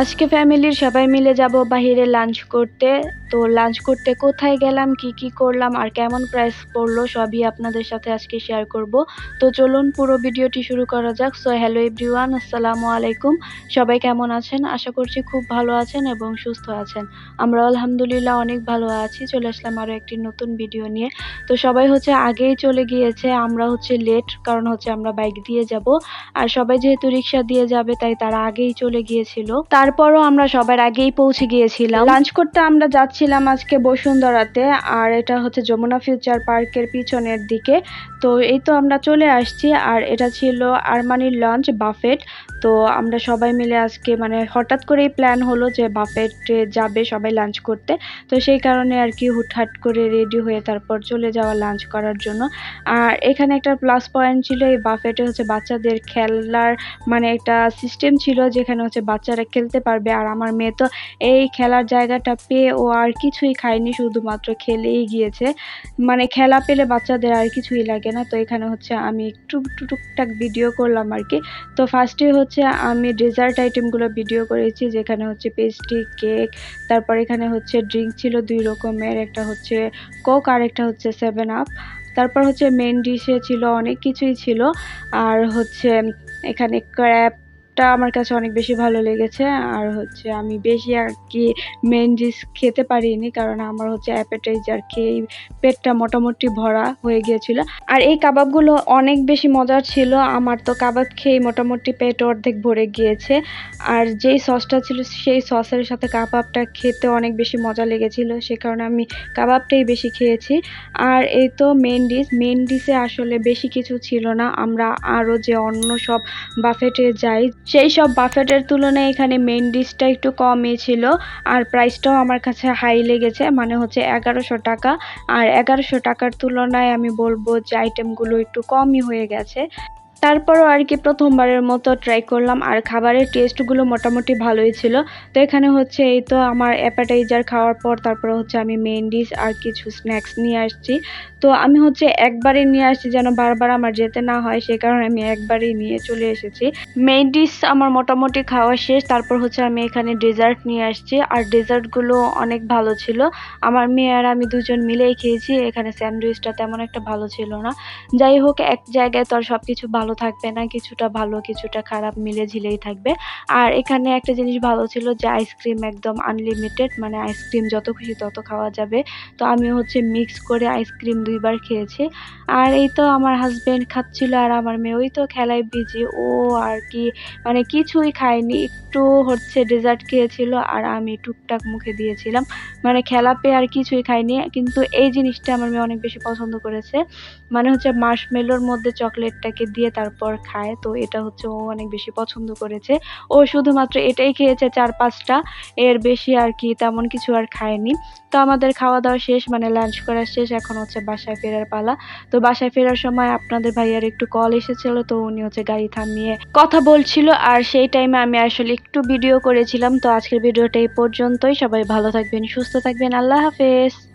আজকে ফ্যামিলির সবাই মিলে যাব বাইরে লাঞ্চ করতে। তো লাঞ্চ করতে কোথায় গেলাম, কি কি করলাম, আর কেমন প্রাইস পড়ল সবই আপনাদের সাথে আজকে শেয়ার করব। তো চলুন পুরো ভিডিওটি শুরু করা যাক। সো হ্যালো এভরিওয়ান আসসালামু আলাইকুম। সবাই কেমন আছেন? আশা করছি খুব ভালো আছেন এবং সুস্থ আছেন। আমরা আলহামদুলিল্লাহ অনেক ভালো আছি। চলে আসলাম আরও একটি নতুন ভিডিও নিয়ে। তো সবাই হচ্ছে আগেই চলে গিয়েছে, আমরা হচ্ছে লেট কারণ হচ্ছে আমরা বাইক দিয়ে যাব। আর সবাই যেহেতু রিক্সা দিয়ে যাবে, তাই তারা আগেই চলে গিয়েছিল। তারপরও আমরা সবার আগেই পৌঁছে গিয়েছিলাম। লাঞ্চ করতে আমরা যাচ্ছিলাম আজকে বসুন্ধরাতে, আর এটা হচ্ছে যমুনা ফিউচার পার্কের পিছনের দিকে। তো এই তো আমরা চলে আসছি, আর এটা ছিল আরমানির লঞ্চ বাফেট তো আমরা সবাই মিলে আজকে মানে হঠাৎ করেই প্ল্যান হলো যে বাফেটে যাবে সবাই লাঞ্চ করতে। তো সেই কারণে আর কি হুটহাট করে রেডি হয়ে তারপর চলে যাওয়া লাঞ্চ করার জন্য। আর এখানে একটা প্লাস পয়েন্ট ছিল, এই বাফেটে হচ্ছে বাচ্চাদের খেলার মানে একটা সিস্টেম ছিল যেখানে হচ্ছে বাচ্চারা খেলতে পারবে। আর আমার মেয়ে তো এই খেলার জায়গাটা পেয়ে ও আর কিছুই খায়নি, শুধুমাত্র খেলেই গিয়েছে। মানে খেলা পেলে বাচ্চাদের আর কিছুই লাগে না। তো এখানে হচ্ছে আমি একটু টুকটাক ভিডিও করলাম আর কি। তো ফার্স্টে হচ্ছে আমি ডেজার্ট আইটেমগুলো ভিডিও করেছি, যেখানে হচ্ছে পেস্ট্রি কেক তারপর এখানে হচ্ছে ড্রিঙ্ক ছিল দুই রকমের, একটা হচ্ছে কোক আর একটা হচ্ছে সেভেন আপ তারপর হচ্ছে মেন ডিশে ছিল অনেক কিছুই ছিল, আর হচ্ছে এখানে ক্র্যাবটা আমার কাছে অনেক বেশি ভালো লেগেছে। আর হচ্ছে আমি বেশি আর কি মেন ডিশ খেতে পারিনি, কারণ আমার হচ্ছে অ্যাপেটাইজার খেয়েই পেটটা মোটামুটি ভরা হয়ে গিয়েছিল। আর এই কাবাবগুলো অনেক বেশি মজার ছিল, আমার তো কাবাব খেয়ে মোটামুটি পেট অর্ধেক ভরে গিয়েছে। আর যেই সসটা ছিল, সেই সসের সাথে কাবাবটা খেতে অনেক বেশি মজা লেগেছিল, সে কারণে আমি কাবাবটাই বেশি খেয়েছি। আর এই তো মেন ডিশ মেন ডিশে আসলে বেশি কিছু ছিল না, আমরা আরও যে অন্য সব বাফেটে যাই সেই সব বাফেটের তুলনায় এখানে মেন ডিশটা একটু কমই ছিল, আর প্রাইসটাও আমার কাছে হাই লেগেছে মানে হচ্ছে এগারোশো টাকা। আর এগারোশো টাকার তুলনায় আমি বলব যে আইটেমগুলো একটু কমই হয়ে গেছে। তারপরও আর কি প্রথমবারের মতো ট্রাই করলাম, আর খাবারের টেস্টগুলো মোটামুটি ভালোই ছিল। তো এখানে হচ্ছে এই তো আমার অ্যাপাটাইজার খাওয়ার পর তারপরে হচ্ছে আমি মেন ডিশ আর কিছু স্ন্যাক্স নিয়ে আসছি। তো আমি হচ্ছে একবারই নিয়ে আসছি যেন বারবার আমার যেতে না হয়, সে কারণে আমি একবারই নিয়ে চলে এসেছি। মেইন ডিশ আমার মোটামুটি খাওয়া শেষ, তারপর হচ্ছে আমি এখানে ডেজার্ট নিয়ে আসছি। আর ডেজার্টগুলো অনেক ভালো ছিল। আমার মেয়ে আর আমি দুজন মিলেই খেয়েছি, এখানে স্যান্ডউইচটা তেমন একটা ভালো ছিল না। যাই হোক, এক জায়গায় তো আর সব কিছু ভালো থাকবে না, কিছুটা ভালো, কিছুটা খারাপ মিলে ঝিলেই থাকবে। আর এখানে একটা জিনিস ভালো ছিল যে আইসক্রিম একদম আনলিমিটেড মানে আইসক্রিম যত খুশি তত খাওয়া যাবে। তো আমি হচ্ছে মিক্স করে আইসক্রিম দুইবার খেয়েছি। আর এই তো আমার হাজব্যান্ড খাচ্ছিল আর আমার মেয়ে, ওই তো খেলায় বিজি ও আর কি মানে কিছুই খায়নি, একটু হচ্ছে ডেজার্ট খেয়েছিল আর আমি টুকটাক মুখে দিয়েছিলাম। মানে খেলা পেয়ে আর কিছুই খাইনি, কিন্তু এই জিনিসটা আমার মেয়ে অনেক বেশি পছন্দ করেছে। মানে হচ্ছে মার্শমেলোর মধ্যে চকলেটটাকে দিয়ে তারপর খায়। তো এটা হচ্ছে ও অনেক বেশি পছন্দ করেছে। ও শুধুমাত্র এটাই খেয়েছে চার পাঁচটা। এর বেশি আর কি তেমন কিছু আর খায়নি। তো আমাদের খাওয়া দাওয়া শেষ মানে লাঞ্চ করা শেষ। এখন হচ্ছে বাসায় ফেরার পালা। তো বাসায় ফেরার সময় আপনাদের ভাইয়ার একটু কল এসেছিল, তো উনি হচ্ছে গাড়ি থামিয়ে কথা বলছিল। আর সেই টাইমে আমি আসলে একটু ভিডিও করেছিলাম। তো আজকের ভিডিওটা এই পর্যন্তই। সবাই ভালো থাকবেন, সুস্থ থাকবেন। আল্লাহ হাফেজ।